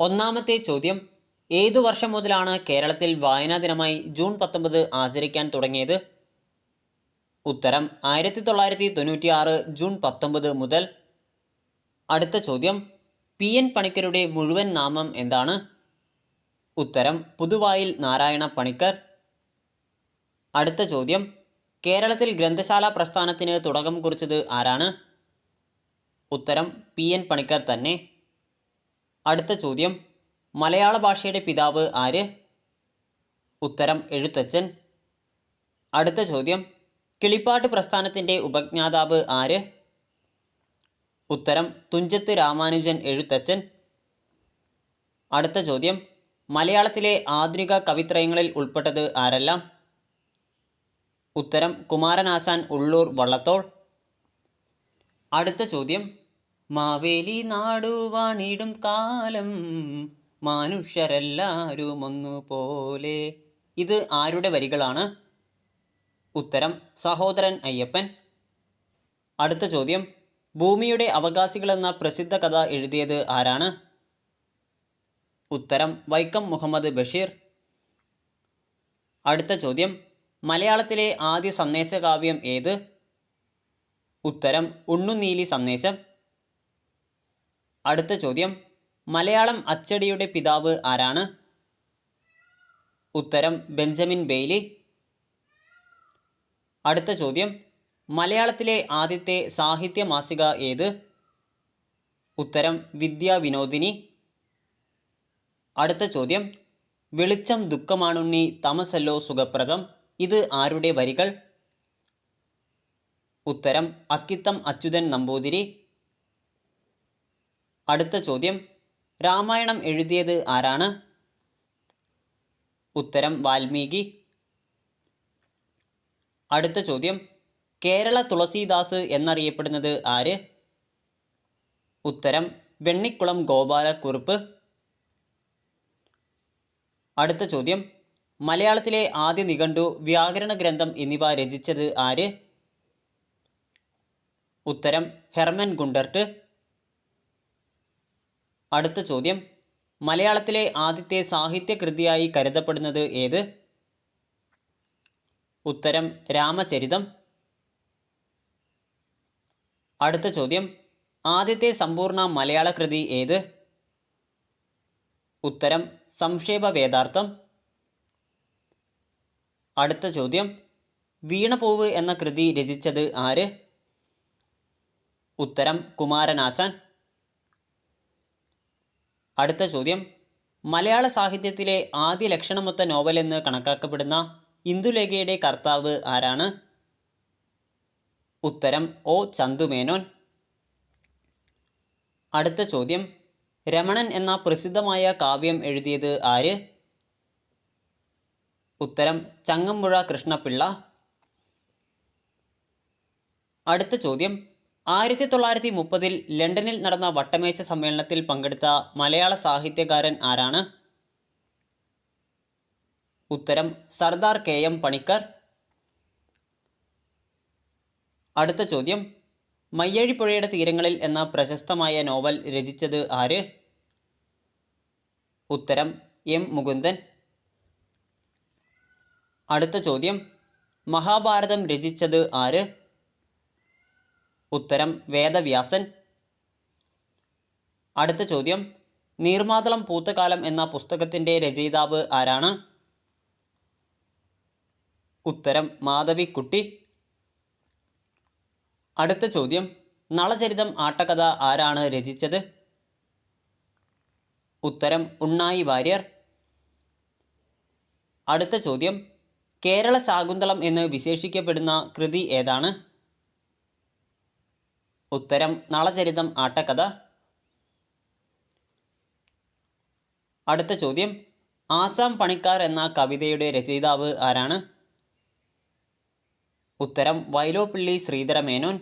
ഒന്നാമത്തെ ചോദ്യം ഏതു വർഷം മുതലാണ് കേരളത്തിൽ വായനാ ദിനമായി ജൂൺ പത്തൊമ്പത് ആചരിക്കാൻ തുടങ്ങിയത്? ഉത്തരം ആയിരത്തി തൊള്ളായിരത്തി തൊണ്ണൂറ്റി ആറ് ജൂൺ പത്തൊമ്പത് മുതൽ. അടുത്ത ചോദ്യം പി എൻ പണിക്കരുടെ മുഴുവൻ നാമം എന്താണ്? ഉത്തരം പുതുവായിൽ നാരായണ പണിക്കർ. അടുത്ത ചോദ്യം കേരളത്തിൽ ഗ്രന്ഥശാല പ്രസ്ഥാനത്തിന് തുടക്കം കുറിച്ചത് ആരാണ്? ഉത്തരം പി എൻ പണിക്കർ തന്നെ. അടുത്ത ചോദ്യം. മലയാള ഭാഷയുടെ പിതാവ് ആര്? ഉത്തരം എഴുത്തച്ഛൻ. അടുത്ത ചോദ്യം. കിളിപ്പാട്ട് പ്രസ്ഥാനത്തിന്റെ ഉപജ്ഞാതാവ് ആര്? ഉത്തരം തുഞ്ചത്ത് രാമാനുജൻ എഴുത്തച്ഛൻ. അടുത്ത ചോദ്യം. മലയാളത്തിലെ ആധുനിക കവിത്രയങ്ങളിൽ ഉൾപ്പെട്ടത് ആരെല്ലാം? ഉത്തരം കുമാരനാശാൻ ഉള്ളൂർ വള്ളത്തോൾ. അടുത്ത ചോദ്യം. മാവേലി നാടുവാണിടും കാലം മനുഷ്യരെല്ലാരും ഒന്നുപോലെ ഇത് ആരുടെ വരികളാണ്? ഉത്തരം സഹോദരൻ അയ്യപ്പൻ. അടുത്ത ചോദ്യം ഭൂമിയുടെ അവകാശികൾ എന്ന പ്രസിദ്ധ കഥ എഴുതിയത് ആരാണ്? ഉത്തരം വൈക്കം മുഹമ്മദ് ബഷീർ. അടുത്ത ചോദ്യം മലയാളത്തിലെ ആദ്യ സന്ദേശകാവ്യം ഏത്? ഉത്തരം ഉണ്ണുനീലി സന്ദേശം. അടുത്ത ചോദ്യം. മലയാളം അച്ചടിയുടെ പിതാവ് ആരാണ്? ഉത്തരം ബെഞ്ചമിൻ ബെയ്ലി. അടുത്ത ചോദ്യം. മലയാളത്തിലെ ആദ്യത്തെ സാഹിത്യ മാസിക ഏത്? ഉത്തരം വിദ്യാ വിനോദിനി. അടുത്ത ചോദ്യം. വെളിച്ചം ദുഃഖമാണുണ്ണി തമസല്ലോ സുഖപ്രദം. ഇത് ആരുടെ വരികൾ? ഉത്തരം അക്കിത്തം അച്യുതൻ നമ്പൂതിരി. അടുത്ത ചോദ്യം. രാമായണം എഴുതിയത് ആരാണ്? ഉത്തരം വാൽമീകി. അടുത്ത ചോദ്യം. കേരള തുളസീദാസ് എന്നറിയപ്പെടുന്നത് ആര്? ഉത്തരം വെണ്ണിക്കുളം ഗോപാലക്കുറുപ്പ്. അടുത്ത ചോദ്യം. മലയാളത്തിലെ ആദ്യ നിഘണ്ടു വ്യാകരണ ഗ്രന്ഥം എന്നിവ രചിച്ചത് ആര്? ഉത്തരം ഹെർമൻ ഗുണ്ടർട്ട്. അടുത്ത ചോദ്യം. മലയാളത്തിലെ ആദ്യത്തെ സാഹിത്യകൃതിയായി കരുതപ്പെടുന്നത് ഏത്? ഉത്തരം രാമചരിതം. അടുത്ത ചോദ്യം. ആദ്യത്തെ സമ്പൂർണ മലയാള കൃതി ഏത്? ഉത്തരം സംക്ഷേപ വേദാർത്ഥം. അടുത്ത ചോദ്യം. വീണപൂവ് എന്ന കൃതി രചിച്ചത് ആര്? ഉത്തരം കുമാരനാശാൻ. അടുത്ത ചോദ്യം. മലയാള സാഹിത്യത്തിലെ ആദ്യ ലക്ഷണമൊത്ത നോവലെന്ന് കണക്കാക്കപ്പെടുന്ന ഇന്ദുലേഖയുടെ കർത്താവ് ആരാണ്? ഉത്തരം ഒ. ചന്തുമേനോൻ. അടുത്ത ചോദ്യം. രമണൻ എന്ന പ്രസിദ്ധമായ കാവ്യം എഴുതിയത് ആര്? ഉത്തരം ചങ്ങമ്പുഴ കൃഷ്ണപിള്ള. അടുത്ത ചോദ്യം. ആയിരത്തി തൊള്ളായിരത്തി മുപ്പതിൽ ലണ്ടനിൽ നടന്ന വട്ടമേശ സമ്മേളനത്തിൽ പങ്കെടുത്ത മലയാള സാഹിത്യകാരൻ ആരാണ്? ഉത്തരം സർദാർ കെ എം പണിക്കർ. അടുത്ത ചോദ്യം മയ്യഴിപ്പുഴയുടെ തീരങ്ങളിൽ എന്ന പ്രശസ്തമായ നോവൽ രചിച്ചത് ആര്? ഉത്തരം എം മുകുന്ദൻ. അടുത്ത ചോദ്യം മഹാഭാരതം രചിച്ചത് ആര്? ഉത്തരം വേദവ്യാസൻ. അടുത്ത ചോദ്യം. നീർമാതളം പൂത്തകാലം എന്ന പുസ്തകത്തിന്റെ രചയിതാവ് ആരാണ്? ഉത്തരം മാധവിക്കുട്ടി. അടുത്ത ചോദ്യം. നളചരിതം ആട്ടകഥ ആരാണ് രചിച്ചത്? ഉത്തരം ഉണ്ണായി വാര്യർ. അടുത്ത ചോദ്യം. കേരള ശാകുന്തളം എന്ന് വിശേഷിക്കപ്പെടുന്ന കൃതി ഏതാണ്? ഉത്തരം നളചരിതം ആട്ടക്കഥ. അടുത്ത ചോദ്യം ആസാം പണിക്കാർ എന്ന കവിതയുടെ രചയിതാവ് ആരാണ്? ഉത്തരം വൈലോപ്പിള്ളി ശ്രീധരമേനോൻ.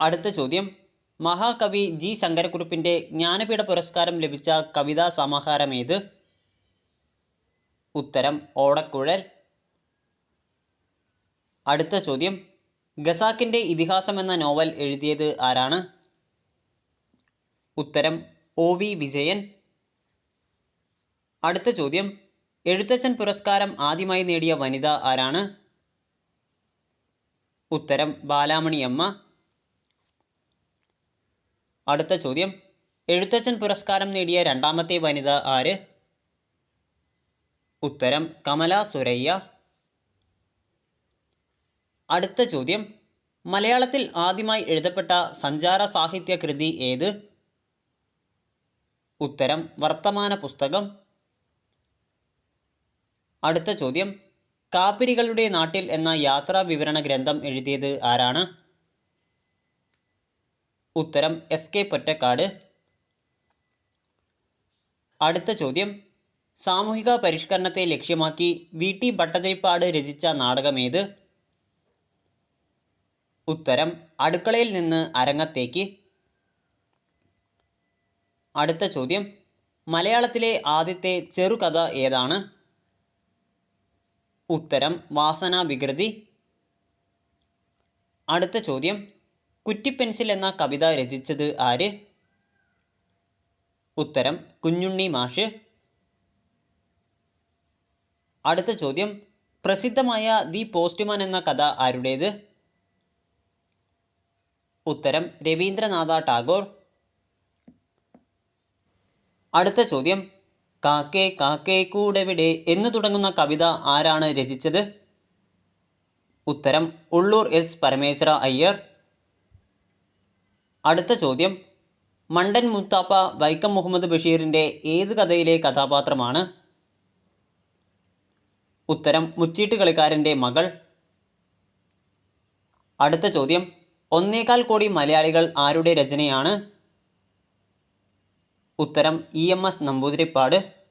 അടുത്ത ചോദ്യം മഹാകവി ജി ശങ്കരക്കുറുപ്പിന്റെ ജ്ഞാനപീഠ പുരസ്കാരം ലഭിച്ച കവിതാ സമാഹാരം ഏത്? ഉത്തരം ഓടക്കുഴൽ. അടുത്ത ചോദ്യം ഖസാക്കിന്റെ ഇതിഹാസം എന്ന നോവൽ എഴുതിയത് ആരാണ്? ഉത്തരം ഒ വി വിജയൻ. അടുത്ത ചോദ്യം എഴുത്തച്ഛൻ പുരസ്കാരം ആദ്യമായി നേടിയ വനിത ആരാണ്? ഉത്തരം ബാലാമണിയമ്മ. അടുത്ത ചോദ്യം എഴുത്തച്ഛൻ പുരസ്കാരം നേടിയ രണ്ടാമത്തെ വനിത ആര്? ഉത്തരം കമല സുരയ്യ. അടുത്ത ചോദ്യം. മലയാളത്തിൽ ആദ്യമായി എഴുതപ്പെട്ട സഞ്ചാര സാഹിത്യ കൃതി ഏത്? ഉത്തരം വർത്തമാന പുസ്തകം. അടുത്ത ചോദ്യം. കാപ്പിരികളുടെ നാട്ടിൽ എന്ന യാത്രാ വിവരണ ഗ്രന്ഥം എഴുതിയത് ആരാണ്? ഉത്തരം എസ് കെ പൊറ്റക്കാട്. അടുത്ത ചോദ്യം. സാമൂഹിക പരിഷ്കരണത്തെ ലക്ഷ്യമാക്കി വി ടി ഭട്ടതിരിപ്പാട് രചിച്ച നാടകമേത് ഉത്തരം അടുക്കളയിൽ നിന്ന് അരങ്ങത്തേക്ക്. അടുത്ത ചോദ്യം മലയാളത്തിലെ ആദ്യത്തെ ചെറുകഥ ഏതാണ്? ഉത്തരം വാസന വികൃതി. അടുത്ത ചോദ്യം കുറ്റിപ്പെൻസിൽ എന്ന കവിത രചിച്ചത് ആര്? ഉത്തരം കുഞ്ഞുണ്ണി മാഷ്. അടുത്ത ചോദ്യം പ്രസിദ്ധമായ ദി പോസ്റ്റ്മാൻ എന്ന കഥ ആരുടേത്? ഉത്തരം രവീന്ദ്രനാഥ ടാഗോർ. അടുത്ത ചോദ്യം. കാക്കേ കാക്കേ കൂടെവിടെ എന്ന് തുടങ്ങുന്ന കവിത ആരാണ് രചിച്ചത്? ഉത്തരം ഉള്ളൂർ എസ് പരമേശ്വര അയ്യർ. അടുത്ത ചോദ്യം. മണ്ടൻ മുത്താപ്പ വൈക്കം മുഹമ്മദ് ബഷീറിന്റെ ഏത് കഥയിലെ കഥാപാത്രമാണ്? ഉത്തരം മുച്ചീട്ട് കളിക്കാരന്റെ മകൾ. അടുത്ത ചോദ്യം. ഒന്നേകാൽ കോടി മലയാളികൾ ആരുടെ രചനയാണ്? ഉത്തരം ഇ എം എസ് നമ്പൂതിരിപ്പാട്.